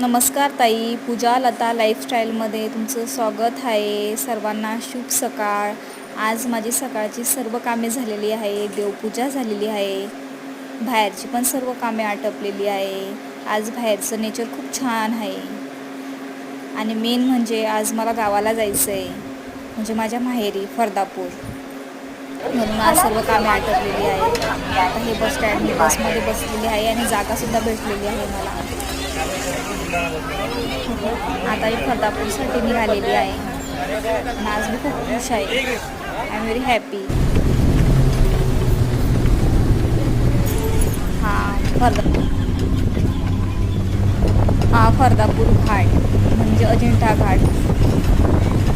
नमस्कार ताई पूजा लता लाईफस्टाईलमध्ये तुमचं स्वागत आहे. सर्वांना शुभ सकाळ. आज माझी सकाळची सर्व कामे झालेली आहे देवपूजा झालेली आहे. बाहेरची पण सर्व कामे आटपलेली आहे. आज बाहेरचं नेचर खूप छान आहे. आणि मेन म्हणजे आज मला गावाला जायचं आहे म्हणजे माझ्या माहेरी फरदापूर. म्हणून आज सर्व कामे आटपलेली आहे आता हे बस स्टँड मी बसमध्ये बसलेली आहे आणि जागासुद्धा भेटलेली आहे मला. आता मी फरदापूरसाठी निघालेली आहे. आज मी खूप खुश आहे. आय एम व्हेरी हॅपी हां फरदा हा फर्दापूर घाट म्हणजे अजिंठा घाट.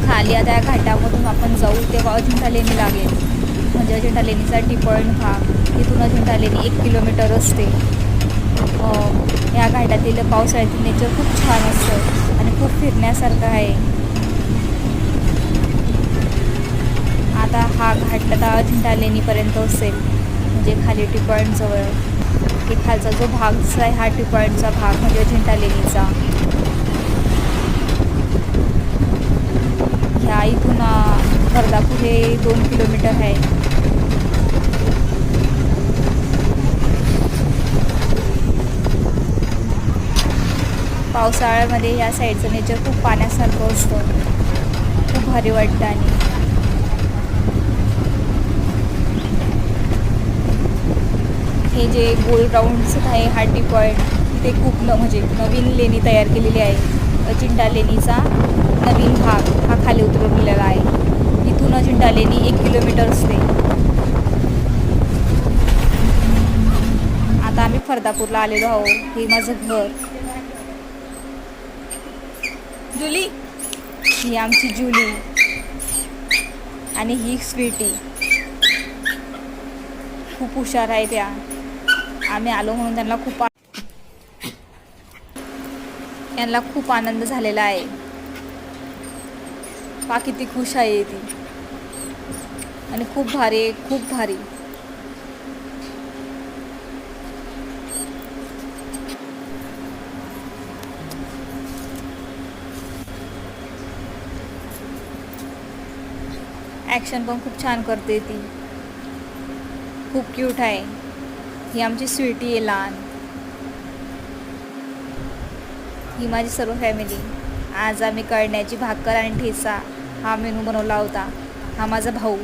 खाली आता या घाटामधून आपण जाऊ तेव्हा अजिंठा लेणी लागेल. म्हणजे अजिंठा लेणीचा टी भाग. तिथून अजिंठा लेणी एक किलोमीटर असते. या घाटातील पावसाळ्यातील नेचर खूप छान असतं आणि खूप फिरण्यासारखं आहे. आता हा घाट आता अजिंठा लेणीपर्यंत असेल म्हणजे खाली टी पॉईंटजवळ की खालचा जो भाग आहे हा टी पॉईंटचा भाग म्हणजे अजिंठा लेणीचा ह्या इथून अं, वर्धापूर हे दोन किलोमीटर आहे. पावसाळ्यामध्ये या साईडचं नेचर खूप पाण्यासारखं असतं. खूप भारी वाटतं आणि. हे जे गोल राऊंड आहे हार्टी पॉईंट ते खूप न म्हणजे नवीन लेणी तयार केलेली आहे. अजिंठा लेणीचा नवीन भाग हा खाली उतरवलेला आहे. इथून अजिंठा लेणी एक किलोमीटर असते. आता आम्ही फरदापूरला आलेलो आहोत. हे माझं घर. जुली? ही आमची जुली. आणि ही स्वीटी. खूप हुशार आहे त्या. आम्ही आलो म्हणून त्यांना खूप यांना खूप आनंद झालेला आहे. पा किती खुश आहे ती. आणि खूप भारी आहे, खूप भारी. ॲक्शन पण खूप छान करते ती. खूप क्यूट आहे. ही आमची स्वीटी आहे लहान. ही माझी सर्व फॅमिली आज आम्ही कळण्याची भाकर आणि ठेचा हा मेनू बनवला होता. हा माझा भाऊ.